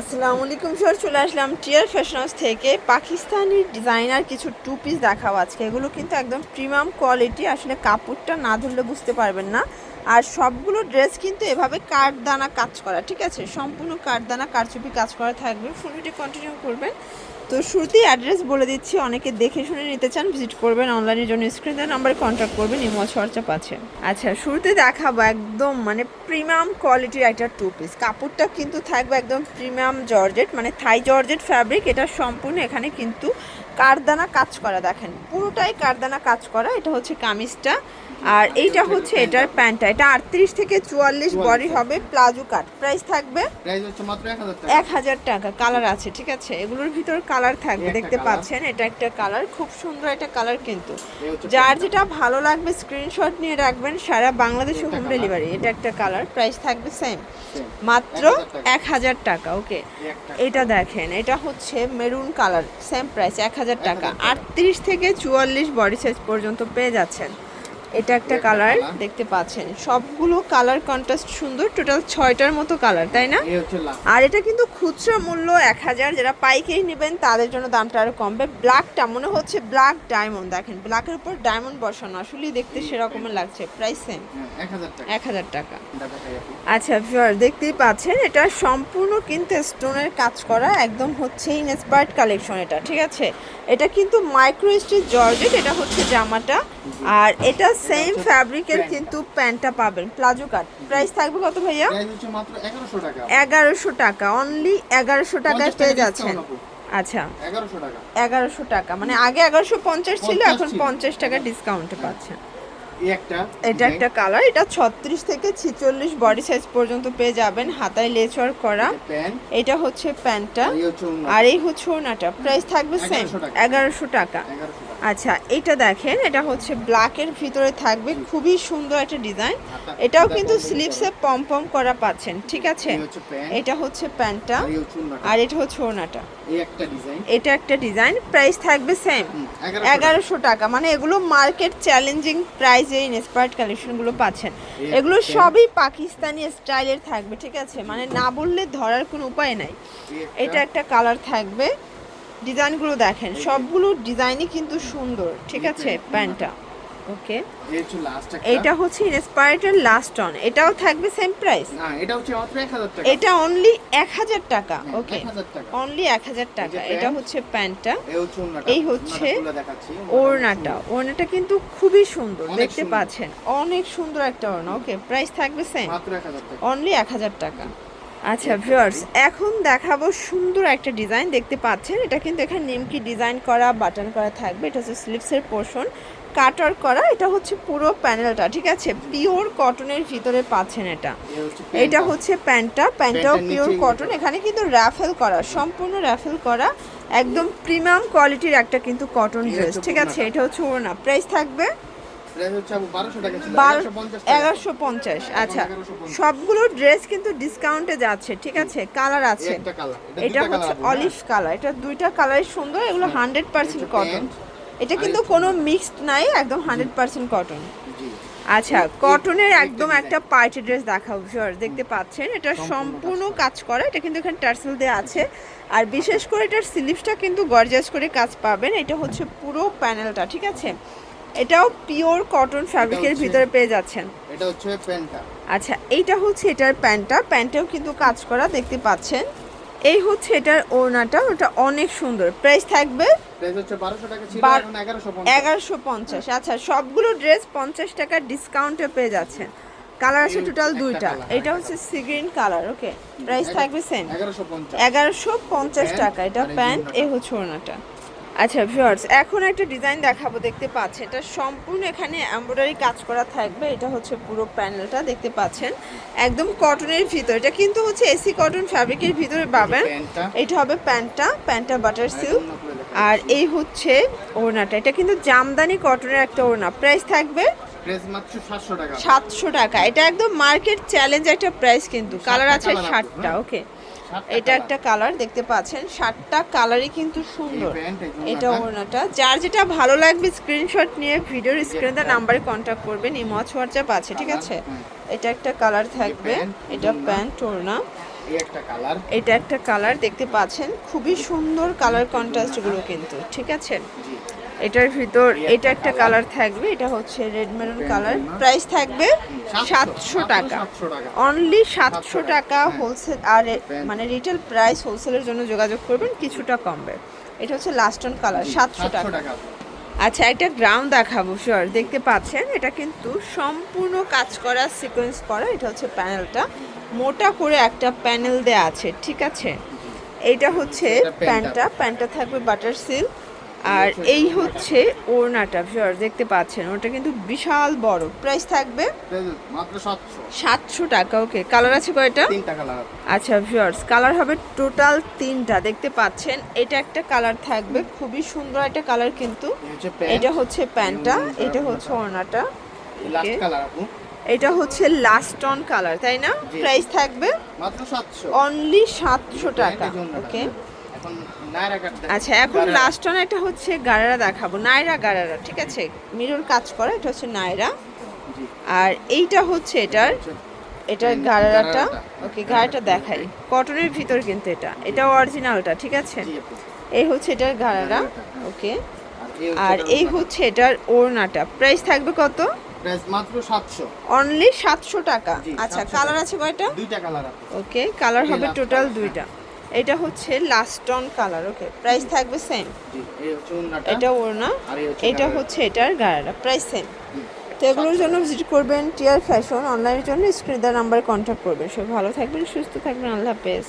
আসসালামু আলাইকুম স্যার চলে আসলাম টিয়ার ফ্যাশন হাউস থেকে। পাকিস্তানি ডিজাইনার কিছু টু পিস দেখাবো আজকে। এগুলো কিন্তু একদম প্রিমিয়াম কোয়ালিটি আসলে কাপড়টা না ধরলে বুঝতে পারবেন না। আর সবগুলো ড্রেস কিন্তু এভাবে কাঠদানা কাজ করা, ঠিক আছে? সম্পূর্ণ কাঠদানা, কারচুপি কাজ করা থাকবে। ফুল ভিডিও কন্টিনিউ করবেন। তো শুরুতেই অ্যাড্রেস বলে দিচ্ছি, অনেকে দেখে শুনে নিতে চান ভিজিট করবেন অনলাইনের জন্য স্ক্রিনে নাম্বারে কন্ট্যাক্ট করবেন ইমো চর্চা পাচ্ছেন আচ্ছা শুরুতে দেখাবো একদম মানে প্রিমিয়াম কোয়ালিটির একটা টু পিস কাপড়টা কিন্তু থাকবে একদম প্রিমিয়াম জর্জেট মানে থাই জর্জেট ফ্যাব্রিক এটা সম্পূর্ণ এখানে কিন্তু কারদানা কাজ করা দেখেন পুরোটাই কারদানা কাজ করা এটা হচ্ছে কামিজটা আর এইটা হচ্ছে এটার প্যান্টটা এটা আটত্রিশ থেকে চুয়াল্লিশ বডি হবে প্লাজো কাট প্রাইস থাকবে প্রাইস হচ্ছে মাত্র 1000 টাকা। এক হাজার টাকা কালার আছে ঠিক আছে এগুলোর ভিতর কালার থাকবে দেখতে পাচ্ছেন এটা একটা কালার খুব সুন্দর একটা কালার কিন্তু। যার যেটা ভালো লাগবে স্ক্রিনশট নিয়ে রাখবেন সারা বাংলাদেশে হোম ডেলিভারি এটা একটা কালার প্রাইস থাকবে সেম মাত্র এক হাজার টাকা। ওকে এটা দেখেন এটা হচ্ছে মেরুন কালার সেম প্রাইস এক হাজার 1000 টাকা। আটত্রিশ থেকে চুয়াল্লিশ বডি সাইজ পর্যন্ত পেয়ে যাচ্ছেন এটা একটা কালার দেখতে পাচ্ছেন। সবগুলো কালার কন্ট্রাস্ট সুন্দর টোটাল ছয়টার মতো কালার তাই না? আর এটা কিন্তু খুচরা মূল্য এক হাজার যারা পাইকারি নেবেন তাদের জন্য দামটা আরও কমবে। ব্ল্যাকটা মনে হচ্ছে ব্ল্যাক ডায়মন্ড দেখেন ব্ল্যাকের উপর ডায়মন্ড বসানো আসলেই দেখতে সেরকমের লাগছে। প্রাইস সেম এক হাজার টাকা। আচ্ছা ভিউয়ার দেখতেই পাচ্ছেন এটা সম্পূর্ণ কিন্তু স্টোনের কাজ করা একদম হচ্ছে ইনস্পায়ার্ড কালেকশন এটা ঠিক আছে? এটা কিন্তু মাইক্রো স্টিচ জর্জেট এটা হচ্ছে জামাটা। আর এটা সেম ফ্যাব্রিকের কিন্তু প্যান্টটা পাবেন। প্লাজো কাট প্রাইস থাকবে কত ভাইয়া? প্রাইস হচ্ছে মাত্র 1100 টাকা। এগারোশো টাকা। অনলি এগারোশো টাকায় পেয়ে যাচ্ছেন। আচ্ছা। এগারোশো টাকা। মানে আগে এগারোশো পঞ্চাশ ছিল এখন পঞ্চাশ টাকা ডিসকাউন্ট পাচ্ছেন। একটা এটা একটা কালার এটা ছত্রিশ থেকে ছিচল্লিশ বডি সাইজ পর্যন্ত পেয়ে যাবেন হাতায় লেচ ওয়ার্ক করা। এটা হচ্ছে প্যান্টটা। আর এই হচ্ছে ওনাটা প্রাইস থাকবে সেম 1100 টাকা। এগারোশো টাকা। আচ্ছা এটা দেখেন এটা হচ্ছে ব্ল্যাকের ভিতরে থাকবে খুবই সুন্দর একটা ডিজাইন এটাও কিন্তু স্লিপসে। পম পম করা পাচ্ছেন ঠিক আছে? এটা হচ্ছে প্যান্টটা আর এই হচ্ছে ওড়নাটা। এটা হচ্ছে ওনাটা এই একটা ডিজাইন এটা একটা ডিজাইন প্রাইস থাকবে সেম 1100 এগারোশো টাকা। মানে এগুলো মার্কেট চ্যালেঞ্জিং প্রাইসে ইনস্পায়ার্ড কালেকশনগুলো পাচ্ছেন। এগুলো সবই পাকিস্তানি স্টাইলের থাকবে ঠিক আছে? মানে না বললে ধরার কোনো উপায় নাই। এটা একটা কালার থাকবে। ডিজাইনগুলো দেখেন সবগুলো ডিজাইনই কিন্তু সুন্দর ঠিক আছে প্যান্টটা। ওকে। এটা হচ্ছে ইনস্পায়ার্ডের লাস্ট অন এটাও থাকবে সেম প্রাইস না এটা হচ্ছে মাত্র 1000 টাকা। এটা অনলি এক হাজার টাকা ওকে 1000 টাকা। অনলি এক হাজার টাকা এটা হচ্ছে প্যান্টটা। এই হচ্ছে ওড়নাটা। ওড়নাটা কিন্তু খুবই সুন্দর দেখতে পাচ্ছেন। অনেক সুন্দর একটা ওড়না ওকে প্রাইস থাকবে সেম মাত্র 1000 টাকা। অনলি এক হাজার টাকা। আচ্ছা ভিউয়ার্স এখন দেখাবো সুন্দর একটা ডিজাইন দেখতে পাচ্ছেন? এটা কিন্তু এখানে নিমকি ডিজাইন করা বাটন করা থাকবে। এটা হচ্ছে স্লিপসের পোর্শন কাটার করা। এটা হচ্ছে পুরো প্যানেলটা ঠিক আছে? পিওর কটনের ভিতরে পাচ্ছেন এটা। এটা হচ্ছে প্যান্টটা। প্যান্টটাও পিওর কটন এখানে কিন্তু র্যাফেল করা সম্পূর্ণ র্যাফেল করা একদম প্রিমিয়াম কোয়ালিটির একটা কিন্তু কটন ড্রেস ঠিক আছে? এটা হচ্ছে ওড়না। প্রাইস থাকবে প্রাইস হচ্ছে আপু 1200 টাকা ছিল বারো 1150 এগারোশো পঞ্চাশ আচ্ছা। সবগুলো ড্রেস কিন্তু ডিসকাউন্টে যাচ্ছে ঠিক আছে? কালার আছে। এটা হচ্ছে অলিভ কালার এটা দুইটা কালারই সুন্দর এগুলো হান্ড্রেড পার্সেন্ট কটন এটা কিন্তু কোনো মিক্সড নাই একদম হান্ড্রেড পার্সেন্ট কটন আচ্ছা কটনের একদম একটা পার্টি ড্রেস দেখাও ভিউয়ার দেখতে পাচ্ছেন। এটা সম্পূর্ণ কাজ করা। এটা কিন্তু এখানে টার্সেল দেওয়া আছে। আর বিশেষ করে এটার স্লিভসটা কিন্তু গর্জাস করে কাজ পাবেন এটা হচ্ছে পুরো প্যানেলটা ঠিক আছে? এটাও পিওর কটন ফ্যাব্রিকের ভিতরে পেয়ে যাচ্ছেন। এটা হচ্ছে প্যান্টটা। আচ্ছা এইটা হচ্ছে এটার প্যান্টটা। প্যান্টেও কিন্তু কাজ করা দেখতে পাচ্ছেন। এই হচ্ছে এটার ওড়নাটা ওটা অনেক সুন্দর। প্রাইস থাকবে প্রাইস হচ্ছে 1200 টাকা ছিল এখন 1150 এগারোশো পঞ্চাশ। আচ্ছা সবগুলো ড্রেস পঞ্চাশ টাকার ডিসকাউন্টে পেয়ে যাচ্ছেন। কালার আছে টোটাল দুইটা। এটা হচ্ছে sea green colour okay price থাকবে সেম 1150 এগারোশো পঞ্চাশ টাকা। এটা প্যান্ট। এই হচ্ছে ওড়নাটা। আচ্ছা ভিউয়ার্স এখন একটা ডিজাইন দেখাবো দেখতে পাচ্ছেন। এটা সম্পূর্ণ এখানে এমব্রয়ডারি কাজ করা থাকবে। এটা হচ্ছে পুরো প্যানেলটা দেখতে পাচ্ছেন। একদম কটনের ভিতর। এটা কিন্তু হচ্ছে এসি কটন ফ্যাব্রিকের ভিতরে পাবেন। এটা হবে প্যান্টটা প্যান্টটা বাটার সিল্ক। আর এই হচ্ছে ওড়নাটা। এটা কিন্তু জামদানি কটনের একটা ওড়না। প্রাইস থাকবে প্রাইস মাত্র 700 টাকা। সাতশো টাকা। এটা একদম মার্কেট চ্যালেঞ্জ একটা প্রাইস কিন্তু। কালার আছে ষাটটা হ্যাঁ। ওকে সাতটা এটা একটা কালার, দেখতে পাচ্ছেন। সাতটা কালারই কিন্তু সুন্দর। এই এই এটা ওড়নাটা। যার যেটা ভালো লাগবে স্ক্রিনশট নিয়ে ভিডিওর স্ক্রিনে নাম্বারে কন্ট্যাক্ট করবেন। ইমো হোয়াটসঅ্যাপ আছে, ঠিক আছে? এটা একটা কালার থাকবে। এটা প্যান্ট ওড়না। এই এটা একটা কালার, দেখতে পাচ্ছেন? খুবই সুন্দর কালার কন্ট্রাস্টগুলো কিন্তু, ঠিক আছে? এটার ভিতর এটা একটা কালার থাকবে এটা হচ্ছে রেড মেরুন কালার প্রাইস থাকবে সাতশো টাকা। অনলি সাতশো টাকা। হোলসেল আর মানে রিটেল প্রাইস হোলসেলের জন্য যোগাযোগ করবেন কিছুটা কমবে। এটা হচ্ছে লাস্ট অন কালার সাতশো টাকা। আচ্ছা একটা গ্রাউন্ড দেখাবো শিওর দেখতে পাচ্ছেন এটা কিন্তু সম্পূর্ণ কাজ করা সিকোয়েন্স করা এটা হচ্ছে প্যানেলটা মোটা করে একটা প্যানেল দেয়া আছে ঠিক আছে? এইটা হচ্ছে প্যান্টটা। প্যান্টটা প্যান্টটা থাকবে বাটার সিল্ক আর এই হচ্ছে ওড়নাটা শিওর দেখতে পাচ্ছেন ওটা কিন্তু বিশাল বড়। প্রাইস থাকবে সাতশো। টাকা ওকে কালার আছে কয়টা? আচ্ছা ভিউয়ার্স কালার হবে টোটাল তিনটা দেখতে পাচ্ছেন? এটা একটা কালার থাকবে খুবই সুন্দর একটা কালার কিন্তু। এটা হচ্ছে প্যান্টটা এটা হচ্ছে ওড়নাটা এটা হচ্ছে লাস্ট অন কালার তাই না? প্রাইস থাকবে অনলি সাতশো। টাকা ওকে আচ্ছা এখন লাস্ট অন একটা হচ্ছে গারারা দেখাবো। নায়রা গারারা ঠিক আছে? মিরর কাজ করা এটা হচ্ছে নায়রা। আর এইটা হচ্ছে এটার এটার গারারাটা। ওকে গারাটা দেখাই। কটনের ভিতর কিন্তু এটা। এটা অরিজিনালটা ঠিক আছে? এই হচ্ছে এটার গারারা হ্যাঁ। ওকে আর এই হচ্ছে এটার ওড়নাটা। প্রাইস থাকবে কত? প্রাইস মাত্র সাতশো। অনলি সাতশো টাকা। আচ্ছা কালার আছে কয়টা? দুইটা কালার আপু ওকে কালার হবে টোটাল দুইটা। এটা হচ্ছে last on colour okay price থাকবে সেম এটা ওর না এটা হচ্ছে এটার গাড়াটা প্রাইস সেম। তো এগুলোর জন্য ভিজিট করবেন টিয়ার ফ্যাশন অনলাইনের জন্য স্ক্রিন নাম্বার কন্ট্যাক্ট করবেন। সব ভালো থাকবেন সুস্থ থাকবেন আল্লাহ হাফেজ।